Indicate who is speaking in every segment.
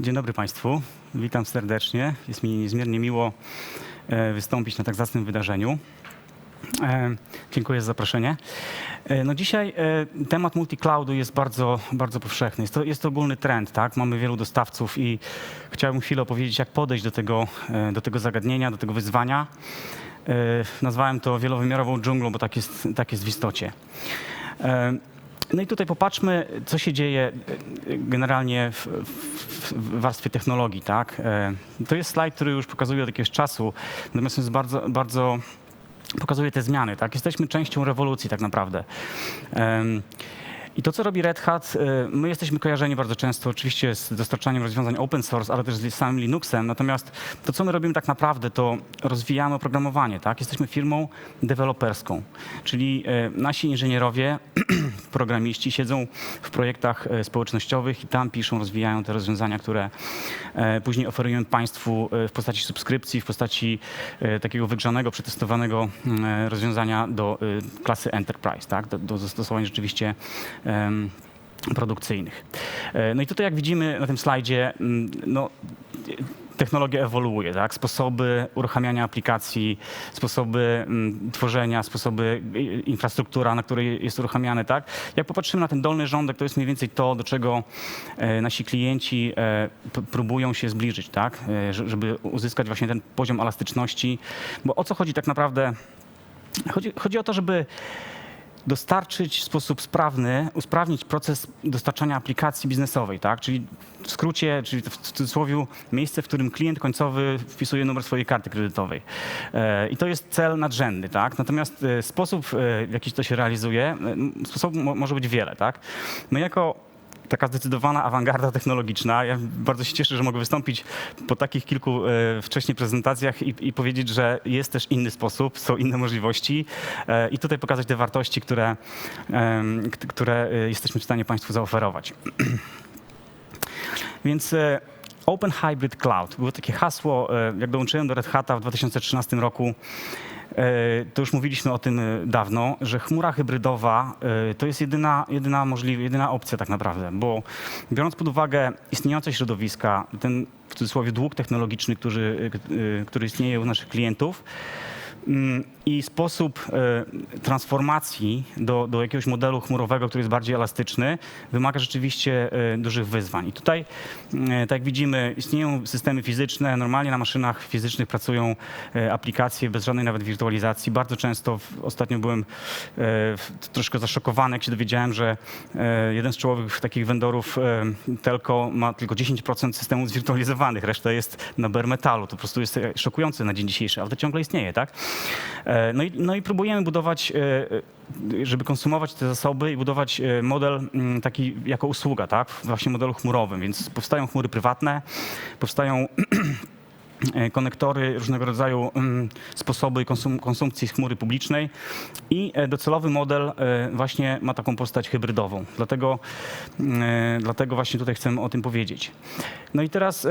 Speaker 1: Dzień dobry Państwu, witam serdecznie. Jest mi niezmiernie miło e, wystąpić na tak zacnym wydarzeniu. E, Dziękuję za zaproszenie. E, No dzisiaj temat multicloudu jest bardzo, bardzo powszechny. Jest to, jest to ogólny trend, tak? Mamy wielu dostawców i chciałbym chwilę opowiedzieć, jak podejść do tego, do tego zagadnienia, do tego wyzwania. Nazwałem to wielowymiarową dżunglą, bo tak jest, tak jest w istocie. No i tutaj popatrzmy, co się dzieje e, generalnie w, w, w warstwie technologii. Tak? E, To jest slajd, który już pokazuje od jakiegoś czasu, natomiast jest bardzo, bardzo pokazuje te zmiany. Tak? Jesteśmy częścią rewolucji tak naprawdę. I to, co robi Red Hat, e, my jesteśmy kojarzeni bardzo często oczywiście z dostarczaniem rozwiązań open source, ale też z samym Linuxem. Natomiast to, co my robimy tak naprawdę, to rozwijamy oprogramowanie. Tak? Jesteśmy firmą deweloperską, czyli e, nasi inżynierowie, programiści siedzą w projektach e, społecznościowych i tam piszą, rozwijają te rozwiązania, które później oferujemy Państwu w postaci subskrypcji, w postaci takiego wygrzanego, przetestowanego rozwiązania do klasy Enterprise, tak? do, do zastosowań rzeczywiście produkcyjnych. E, No i tutaj jak widzimy na tym slajdzie, mm, no, technologia ewoluuje, tak? sposoby uruchamiania aplikacji, sposoby mm, tworzenia, sposoby infrastruktura, na której jest uruchamiane. Tak? Jak popatrzymy na ten dolny rządek, to jest mniej więcej to, do czego e, nasi klienci e, próbują się zbliżyć, tak? Że- żeby uzyskać właśnie ten poziom elastyczności. Bo o co chodzi tak naprawdę? Chodzi, chodzi o to, żeby dostarczyć w sposób sprawny, usprawnić proces dostarczania aplikacji biznesowej, tak? Czyli w skrócie, czyli w cudzysłowie miejsce, w którym klient końcowy wpisuje numer swojej karty kredytowej. E, I to jest cel nadrzędny, tak? Natomiast e, sposób, e, w jaki to się realizuje, sposobów mo- może być wiele, tak? My jako taka zdecydowana awangarda technologiczna. Ja bardzo się cieszę, że mogę wystąpić po takich kilku e, wcześniej prezentacjach i, i powiedzieć, że jest też inny sposób, są inne możliwości e, i tutaj pokazać te wartości, które, które e, jesteśmy w stanie Państwu zaoferować. Więc Open Hybrid Cloud było takie hasło, jak dołączyłem do Red Hata w 2013 roku. E, To już mówiliśmy o tym e, dawno, że chmura hybrydowa e, to jest jedyna, jedyna możliwa, jedyna opcja tak naprawdę, bo biorąc pod uwagę istniejące środowiska, ten w cudzysłowie dług technologiczny, który, który istnieje u naszych klientów, i sposób e, transformacji do, do jakiegoś modelu chmurowego, który jest bardziej elastyczny, wymaga rzeczywiście e, dużych wyzwań. I tutaj, e, tak jak widzimy, istnieją systemy fizyczne, normalnie na maszynach fizycznych pracują aplikacje bez żadnej nawet wirtualizacji. Bardzo często, ostatnio byłem troszkę zaszokowany, jak się dowiedziałem, że jeden z czołowych takich vendorów telco ma tylko 10% systemów zwirtualizowanych, reszta jest na bare metalu. To po prostu jest szokujące na dzień dzisiejszy, ale to ciągle istnieje, tak? E, No i, no i próbujemy budować, e, e, żeby konsumować te zasoby i budować model mm, taki jako usługa, tak? Właśnie modelu chmurowym, więc powstają chmury prywatne, powstają konektory, różnego rodzaju mm, sposoby konsum konsumpcji z chmury publicznej i docelowy model właśnie ma taką postać hybrydową. Dlatego, e, dlatego właśnie tutaj chcemy o tym powiedzieć. No i teraz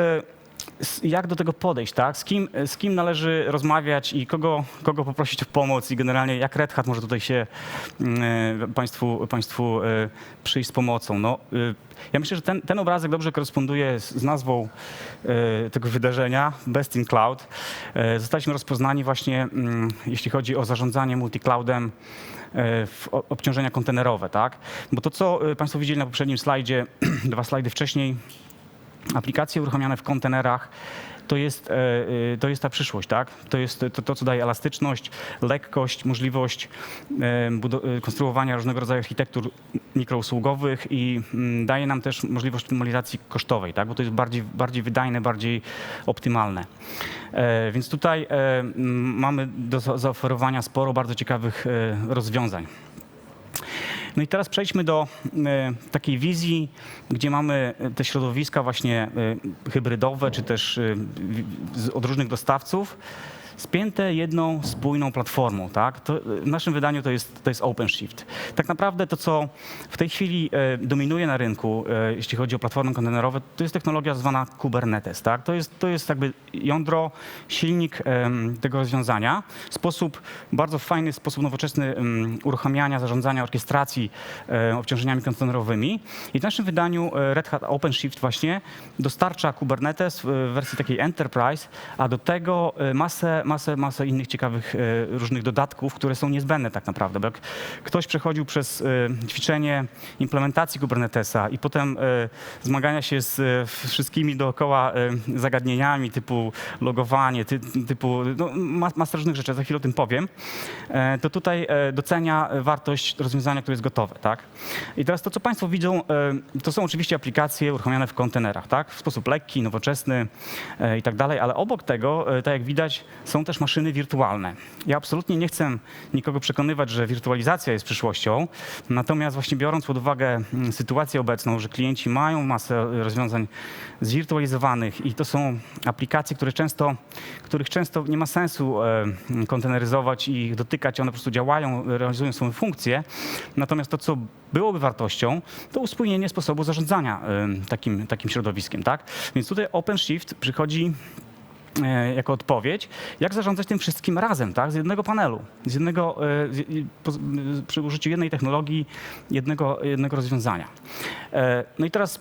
Speaker 1: jak do tego podejść, tak? Z kim, z kim należy rozmawiać i kogo, kogo poprosić o pomoc i generalnie jak Red Hat może tutaj się mm, e, państwu, państwu e, przyjść z pomocą. No, e, ja myślę, że ten, ten obrazek dobrze koresponduje z, z nazwą tego wydarzenia, Best in Cloud. Zostaliśmy rozpoznani właśnie, mm, jeśli chodzi o zarządzanie multicloudem, w obciążenia kontenerowe, tak? Bo to, co Państwo widzieli na poprzednim slajdzie, dwa slajdy wcześniej, aplikacje uruchamiane w kontenerach to jest, e, e, to jest ta przyszłość, tak? To jest to, to, co daje elastyczność, lekkość, możliwość e, konstruowania różnego rodzaju architektur mikrousługowych i mm, daje nam też możliwość optymalizacji kosztowej, tak? Bo to jest bardziej, bardziej wydajne, bardziej optymalne. Więc tutaj mamy do za- zaoferowania sporo bardzo ciekawych rozwiązań. No i teraz przejdźmy do e, takiej wizji, gdzie mamy e, te środowiska właśnie e, hybrydowe, czy też od różnych dostawców. Spięte jedną spójną platformą. Tak? To, w naszym wydaniu to jest, to jest OpenShift. Tak naprawdę to, co w tej chwili e, dominuje na rynku, e, jeśli chodzi o platformy kontenerowe, to jest technologia zwana Kubernetes. Tak? To, jest, to jest jakby jądro, silnik tego rozwiązania. Sposób, bardzo fajny sposób nowoczesny uruchamiania, zarządzania, orkiestracji e, obciążeniami kontenerowymi. I w naszym wydaniu Red Hat OpenShift właśnie dostarcza Kubernetes w wersji takiej Enterprise, a do tego masę, masę, masę innych ciekawych e, różnych dodatków, które są niezbędne tak naprawdę. Bo jak ktoś przechodził przez e, ćwiczenie implementacji Kubernetesa i potem e, zmagania się z wszystkimi dookoła zagadnieniami typu logowanie, ty, typu no, różnych rzeczy, za chwilę o tym powiem, to tutaj docenia wartość rozwiązania, które jest gotowe. Tak? I teraz to, co Państwo widzą, to są oczywiście aplikacje uruchamiane w kontenerach, tak? w sposób lekki, nowoczesny i tak dalej, ale obok tego, tak jak widać, są też maszyny wirtualne. Ja absolutnie nie chcę nikogo przekonywać, że wirtualizacja jest przyszłością, natomiast właśnie biorąc pod uwagę mm, sytuację obecną, że klienci mają masę rozwiązań zwirtualizowanych i to są aplikacje, które często, których często nie ma sensu e, konteneryzować i ich dotykać, one po prostu działają, realizują swoją funkcję. Natomiast to, co byłoby wartością, to uspójnienie sposobu zarządzania e, takim, takim środowiskiem. Tak? Więc tutaj OpenShift przychodzi jako odpowiedź, jak zarządzać tym wszystkim razem, tak? z jednego panelu, z jednego, e, przy użyciu jednej technologii, jednego, jednego rozwiązania. E, No i teraz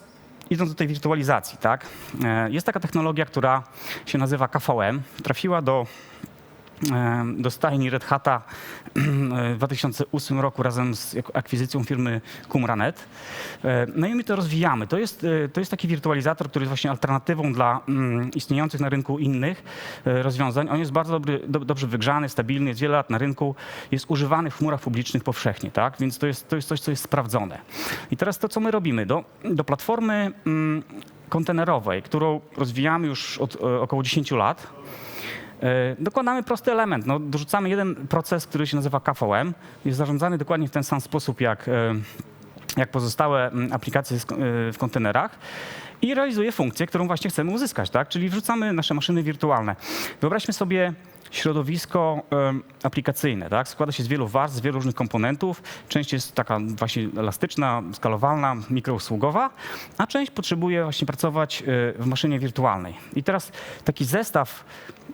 Speaker 1: idąc do tej wirtualizacji, tak? e, jest taka technologia, która się nazywa KVM, trafiła do e, do stajni Red Hata w 2008 roku razem z akwizycją firmy Qumranet. E, No i my to rozwijamy. To jest, e, to jest taki wirtualizator, który jest właśnie alternatywą dla mm, istniejących na rynku innych e, rozwiązań. On jest bardzo dobry, do, dobrze wygrzany, stabilny, jest wiele lat na rynku, jest używany w chmurach publicznych powszechnie, tak? Więc to jest, to jest coś, co jest sprawdzone. I teraz to, co my robimy, do, do platformy mm, kontenerowej, którą rozwijamy już od e, około 10 lat, E, Dokładamy prosty element. No, dorzucamy jeden proces, który się nazywa KVM. Jest zarządzany dokładnie w ten sam sposób jak, e, jak pozostałe mm, aplikacje e, w kontenerach i realizuje funkcję, którą właśnie chcemy uzyskać, tak? Czyli wrzucamy nasze maszyny wirtualne. Wyobraźmy sobie środowisko aplikacyjne, tak? Składa się z wielu warstw, z wielu różnych komponentów. Część jest taka właśnie elastyczna, skalowalna, mikrousługowa, a część potrzebuje właśnie pracować e, w maszynie wirtualnej. I teraz taki zestaw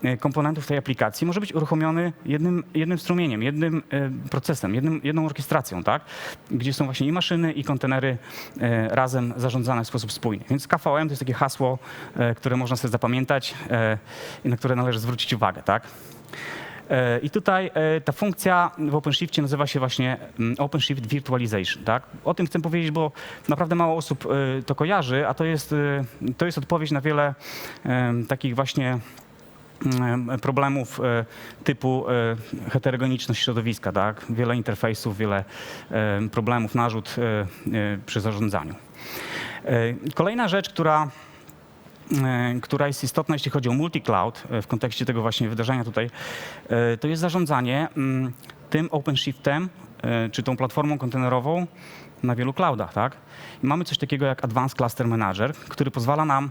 Speaker 1: e, komponentów tej aplikacji może być uruchomiony jednym, jednym strumieniem, jednym e, procesem, jednym, jedną orkiestracją, tak? Gdzie są właśnie i maszyny, i kontenery razem zarządzane w sposób spójny. Więc KVM to jest takie hasło, które można sobie zapamiętać i na które należy zwrócić uwagę, tak? E, I tutaj e, ta funkcja w OpenShiftie nazywa się właśnie mm, OpenShift Virtualization. Tak? O tym chcę powiedzieć, bo naprawdę mało osób e, to kojarzy, a to jest, to jest odpowiedź na wiele takich właśnie em, problemów typu heterogeniczność środowiska, tak? Wiele interfejsów, wiele em, problemów, narzut przy zarządzaniu. Kolejna rzecz, która która jest istotna, jeśli chodzi o multi-cloud, e, w kontekście tego właśnie wydarzenia tutaj, e, to jest zarządzanie mm, tym OpenShiftem, e, czy tą platformą kontenerową na wielu cloudach, tak? I mamy coś takiego jak Advanced Cluster Manager, który pozwala nam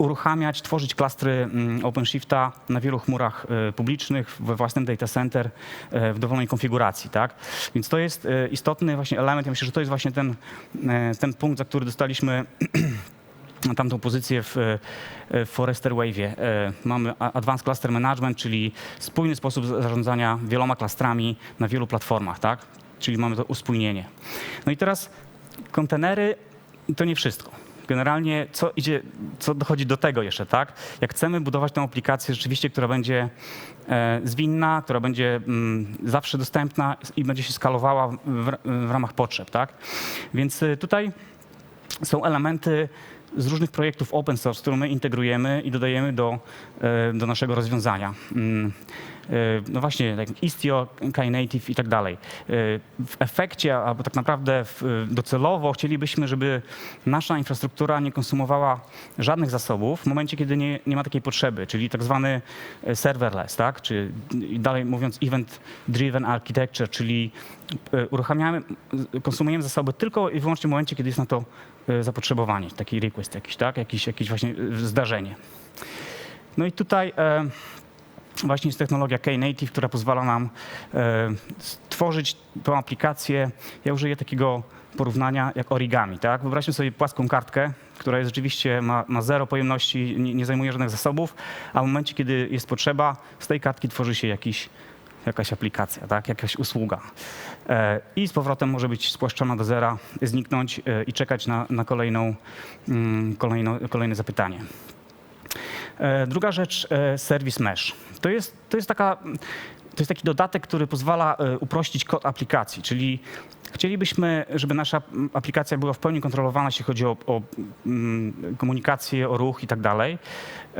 Speaker 1: uruchamiać, tworzyć klastry mm, OpenShifta na wielu chmurach e, publicznych, we własnym data center, e, w dowolnej konfiguracji, tak? Więc to jest e, istotny właśnie element. Ja myślę, że to jest właśnie ten, e, ten punkt, za który dostaliśmy tamtą pozycję w, e, w Forester Wave'ie. E, Mamy Advanced Cluster Management, czyli spójny sposób zarządzania wieloma klastrami na wielu platformach, tak? Czyli mamy to uspójnienie. No i teraz kontenery to nie wszystko. Generalnie co idzie, co dochodzi do tego jeszcze, tak? Jak chcemy budować tę aplikację rzeczywiście, która będzie e, zwinna, która będzie mm, zawsze dostępna i będzie się skalowała w, w ramach potrzeb, tak? Więc tutaj są elementy z różnych projektów open source, które my integrujemy i dodajemy do, e, do naszego rozwiązania. E, No właśnie, tak Istio, Knative i tak dalej. E, W efekcie, albo tak naprawdę w, docelowo chcielibyśmy, żeby nasza infrastruktura nie konsumowała żadnych zasobów w momencie, kiedy nie, nie ma takiej potrzeby, czyli tak zwany e, serverless, tak? Czy dalej mówiąc event-driven architecture, czyli e, uruchamiamy, konsumujemy zasoby tylko i wyłącznie w momencie, kiedy jest na to e, zapotrzebowanie, taki request jakiś, tak? Jakiś, jakieś właśnie e, zdarzenie. No i tutaj e, właśnie jest technologia Knative, która pozwala nam e, stworzyć tą aplikację. Ja użyję takiego porównania jak origami. Tak? Wyobraźmy sobie płaską kartkę, która jest rzeczywiście ma, ma zero pojemności, nie, nie zajmuje żadnych zasobów, a w momencie, kiedy jest potrzeba, z tej kartki tworzy się jakiś, jakaś aplikacja, tak? jakaś usługa. E, I z powrotem może być spłaszczona do zera, zniknąć e, i czekać na, na kolejną, mm, kolejno, kolejne zapytanie. E, Druga rzecz, e, Service Mesh. To jest, to jest taka to jest taki dodatek, który pozwala e, uprościć kod aplikacji, czyli chcielibyśmy, żeby nasza aplikacja była w pełni kontrolowana, jeśli chodzi o, o komunikację, o ruch i tak dalej.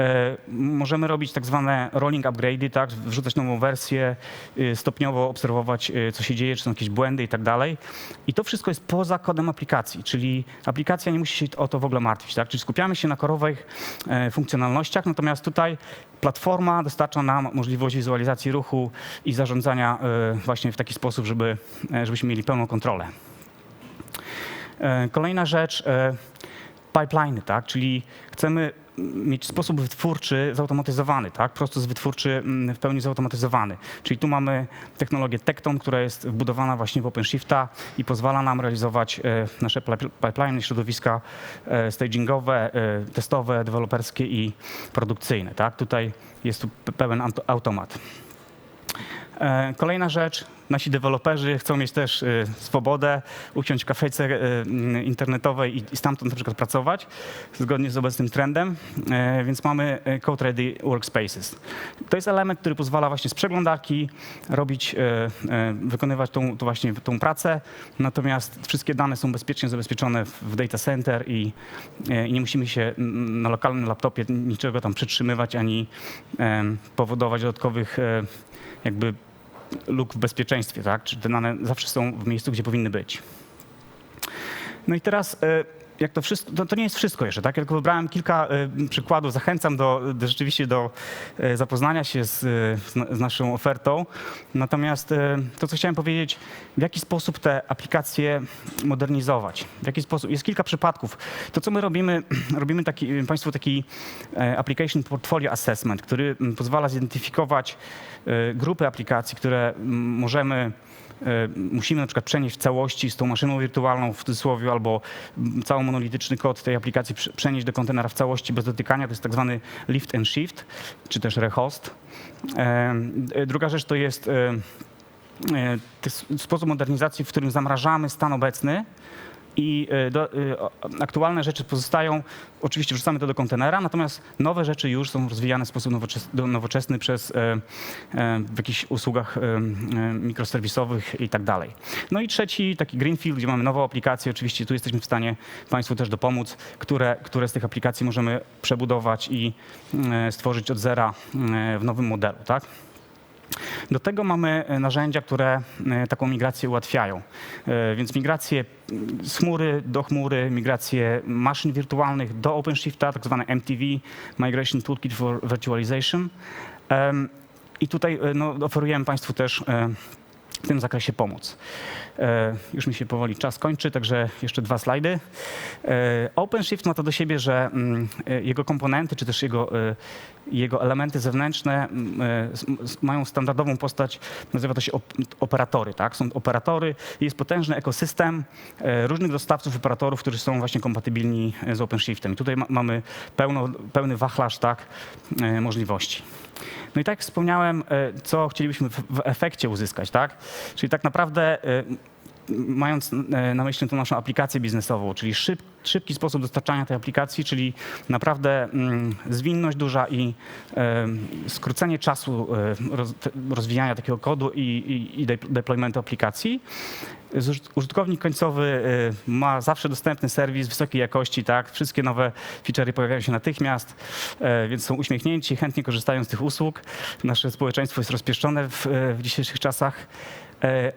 Speaker 1: E, Możemy robić tak zwane rolling upgrade'y, tak, wrzucać nową wersję, y, stopniowo obserwować, y, co się dzieje, czy są jakieś błędy i tak dalej. I to wszystko jest poza kodem aplikacji, czyli aplikacja nie musi się o to w ogóle martwić. Tak? Czyli skupiamy się na korowych e, funkcjonalnościach, natomiast tutaj platforma dostarcza nam możliwość wizualizacji ruchu i zarządzania e, właśnie w taki sposób, żeby, żebyśmy mieli pełną kontrolę. Kolejna rzecz, pipeline, tak? czyli chcemy mieć sposób wytwórczy zautomatyzowany, tak? proces wytwórczy mm, w pełni zautomatyzowany. Czyli tu mamy technologię Tekton, która jest wbudowana właśnie w OpenShifta i pozwala nam realizować e, nasze pipeline, środowiska e, stagingowe, e, testowe, deweloperskie i produkcyjne. Tak? Tutaj jest tu pe- pełen auto- automat. E, Kolejna rzecz, nasi deweloperzy chcą mieć też e, swobodę, usiąść w kafejce e, internetowej i- stamtąd na przykład pracować, zgodnie z obecnym trendem, więc mamy Code Ready Workspaces. To jest element, który pozwala właśnie z przeglądarki robić, wykonywać tą, właśnie tą pracę, natomiast wszystkie dane są bezpiecznie zabezpieczone w data center i, i nie musimy się na lokalnym laptopie niczego tam przytrzymywać ani powodować dodatkowych jakby luk w bezpieczeństwie, tak? Czy te dane zawsze są w miejscu, gdzie powinny być. No i teraz, e, jak to wszystko, to, nie jest wszystko jeszcze, tak? Tylko wybrałem kilka e, przykładów. Zachęcam do, do rzeczywiście do e, zapoznania się z, e, z, na- z naszą ofertą. Natomiast e, to, co chciałem powiedzieć, w jaki sposób te aplikacje modernizować, w jaki sposób, jest kilka przypadków. To, co my robimy, robimy taki, Państwu taki e, Application Portfolio Assessment, który mm, pozwala zidentyfikować e, grupy aplikacji, które mm, możemy musimy na przykład przenieść w całości z tą maszyną wirtualną w cudzysłowie albo cały monolityczny kod tej aplikacji prze- przenieść do kontenera w całości bez dotykania. To jest tak zwany lift and shift, czy też rehost. E, e, Druga rzecz e, e, to jest sposób modernizacji, w którym zamrażamy stan obecny i e, do, e, aktualne rzeczy pozostają, oczywiście wrzucamy to do kontenera, natomiast nowe rzeczy już są rozwijane w sposób nowoczes- do- nowoczesny przez, e, w jakichś usługach mikroserwisowych i tak dalej. No i trzeci, taki greenfield, gdzie mamy nową aplikację, oczywiście tu jesteśmy w stanie Państwu też dopomóc, które, które z tych aplikacji możemy przebudować i stworzyć od zera w nowym modelu, tak? Do tego mamy e, narzędzia, które e, taką migrację ułatwiają. E, Więc migrację mm, z chmury do chmury, migrację maszyn wirtualnych do OpenShifta, tak zwane MTV, Migration Toolkit for Virtualization. I tutaj no, oferujemy Państwu też w tym zakresie pomoc. E, Już mi się powoli czas kończy, także jeszcze dwa slajdy. E, OpenShift ma to do siebie, że mm, e, jego komponenty, czy też jego, jego elementy zewnętrzne mm, mają standardową postać, nazywa to się op- operatory. Tak? Są operatory, jest potężny ekosystem różnych dostawców operatorów, którzy są właśnie kompatybilni z OpenShiftem. I tutaj ma, mamy pełno, pełny wachlarz tak, możliwości. No i tak jak wspomniałem, e, co chcielibyśmy w, efekcie uzyskać, tak? Czyli tak naprawdę e, mając e, na myśli tą naszą aplikację biznesową, czyli szyb, szybki sposób dostarczania tej aplikacji, czyli naprawdę mm, zwinność duża i skrócenie czasu e, rozwijania takiego kodu i, i, i de- deploymentu aplikacji. Użytkownik końcowy e, ma zawsze dostępny serwis wysokiej jakości, tak? Wszystkie nowe feature'y pojawiają się natychmiast, więc są uśmiechnięci, chętnie korzystają z tych usług. Nasze społeczeństwo jest rozpieszczone w, w dzisiejszych czasach,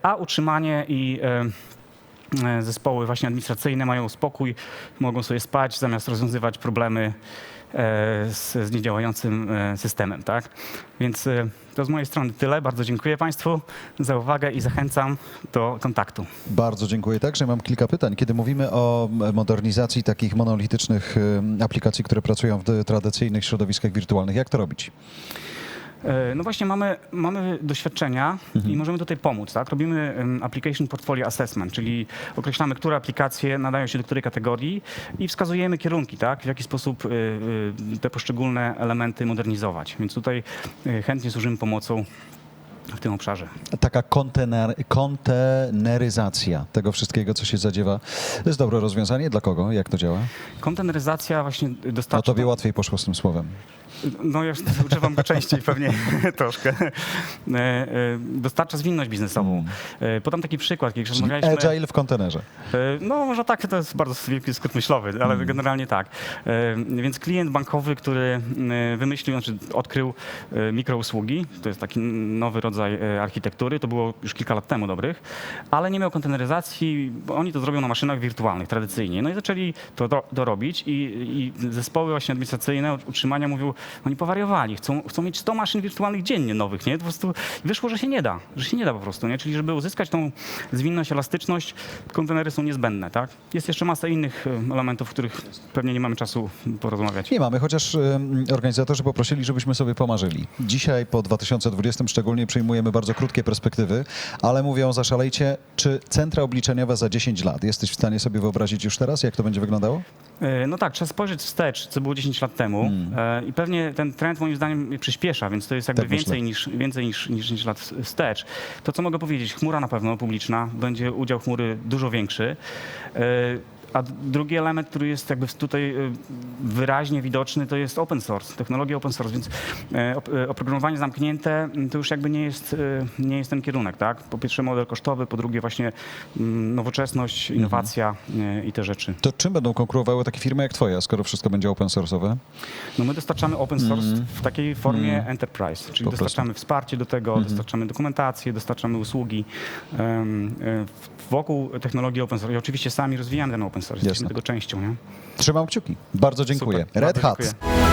Speaker 1: a utrzymanie i e, e, zespoły właśnie administracyjne mają spokój, mogą sobie spać zamiast rozwiązywać problemy e, z, z niedziałającym e, systemem. Tak? Więc e, to z mojej strony tyle. Bardzo dziękuję Państwu za uwagę i zachęcam do kontaktu.
Speaker 2: Bardzo dziękuję. Także mam kilka pytań. Kiedy mówimy o modernizacji takich monolitycznych aplikacji, które pracują w tradycyjnych środowiskach wirtualnych, jak to robić?
Speaker 1: E, No właśnie mamy, mamy doświadczenia i możemy tutaj pomóc. Tak? Robimy Application Portfolio Assessment, czyli określamy, które aplikacje nadają się do której kategorii i wskazujemy kierunki, tak? w jaki sposób y, y, te poszczególne elementy modernizować. Więc tutaj chętnie służymy pomocą w tym obszarze.
Speaker 2: Taka kontener, konteneryzacja tego wszystkiego, co się zadziewa, to jest dobre rozwiązanie. Dla kogo? Jak to działa?
Speaker 1: Konteneryzacja właśnie
Speaker 2: No
Speaker 1: dostarcza...
Speaker 2: tobie łatwiej poszło z tym słowem.
Speaker 1: No ja już używam go częściej pewnie troszkę. E, e, Dostarcza zwinność biznesową. E, Podam taki przykład, kiedy rozmawialiśmy...
Speaker 2: agile w kontenerze.
Speaker 1: No może tak, to jest bardzo wielki skrót myślowy, ale generalnie tak. Więc klient bankowy, który wymyślił, znaczy odkrył mikrousługi, to jest taki nowy rodzaj architektury, to było już kilka lat temu dobrych, ale nie miał konteneryzacji, bo oni to zrobią na maszynach wirtualnych tradycyjnie. No i zaczęli to do, dorobić i, i zespoły właśnie administracyjne utrzymania mówią, oni powariowali, chcą, chcą mieć 100 maszyn wirtualnych dziennie nowych, nie? Po prostu wyszło, że się nie da, że się nie da po prostu, nie? Czyli żeby uzyskać tą zwinność, elastyczność, kontenery są niezbędne, tak? Jest jeszcze masa innych e, elementów, których pewnie nie mamy czasu porozmawiać.
Speaker 2: Nie mamy, chociaż ym, organizatorzy poprosili, żebyśmy sobie pomarzyli. Dzisiaj po 2020 szczególnie przyjmujemy bardzo krótkie perspektywy, ale mówią zaszalejcie, czy centra obliczeniowe za 10 lat. Jesteś w stanie sobie wyobrazić już teraz, jak to będzie wyglądało?
Speaker 1: E, No tak, trzeba spojrzeć wstecz, co było 10 lat temu e, i pewnie ten trend moim zdaniem przyspiesza, więc to jest jakby
Speaker 2: Tak myślę.
Speaker 1: więcej, niż, więcej niż, niż 10 lat wstecz. To, co mogę powiedzieć, chmura na pewno publiczna, będzie udział chmury dużo większy. A drugi element, który jest jakby tutaj e, wyraźnie widoczny, to jest open source, technologia open source, więc e, e, oprogramowanie zamknięte m, to już jakby nie jest, e, nie jest ten kierunek, tak? Po pierwsze model kosztowy, po drugie właśnie mm, nowoczesność, innowacja e, i te rzeczy.
Speaker 2: To czym będą konkurowały takie firmy jak twoja, skoro wszystko będzie open source'owe?
Speaker 1: No my dostarczamy open source w takiej formie enterprise, czyli
Speaker 2: Po prostu.
Speaker 1: dostarczamy wsparcie do tego, dostarczamy dokumentację, dostarczamy usługi w- wokół technologii open source. I oczywiście sami rozwijamy ten open
Speaker 2: Jasne.
Speaker 1: jesteśmy tego częścią. Nie?
Speaker 2: Trzymam kciuki. Bardzo dziękuję.
Speaker 1: Super,
Speaker 2: Red
Speaker 1: bardzo
Speaker 2: Hat.
Speaker 1: dziękuję.